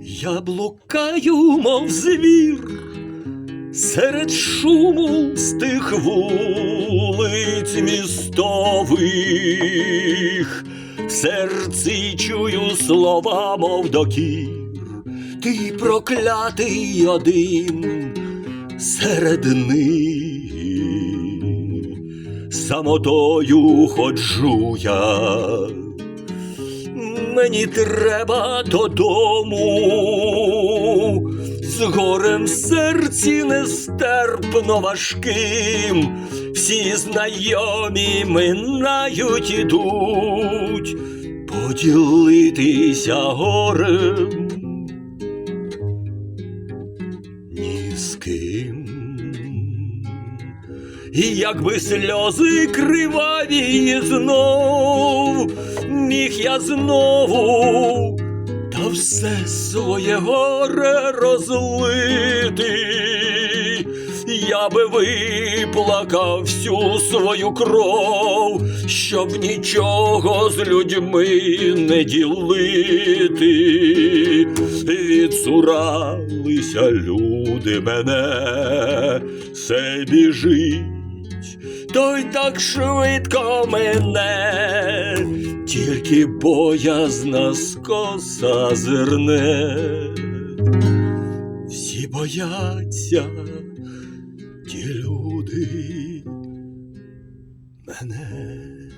Я блукаю, мов звір, серед шуму з тих вулиць містових, в серці чую слова, мов докір, ти проклятий один серед них, самотою ходжу я мені треба додому, з горем в серці нестерпно важким, всі знайомі минають ідуть, поділитися горем. Ні з ким. І якби сльози криваві знов, міг я знову та все своє горе розлити, я би виплакав всю свою кров, щоб нічого з людьми не ділити. Відсуралися люди мене, все біжить, той так швидко мене, тільки боязна скоса зерне. Всі бояться ті люди мене.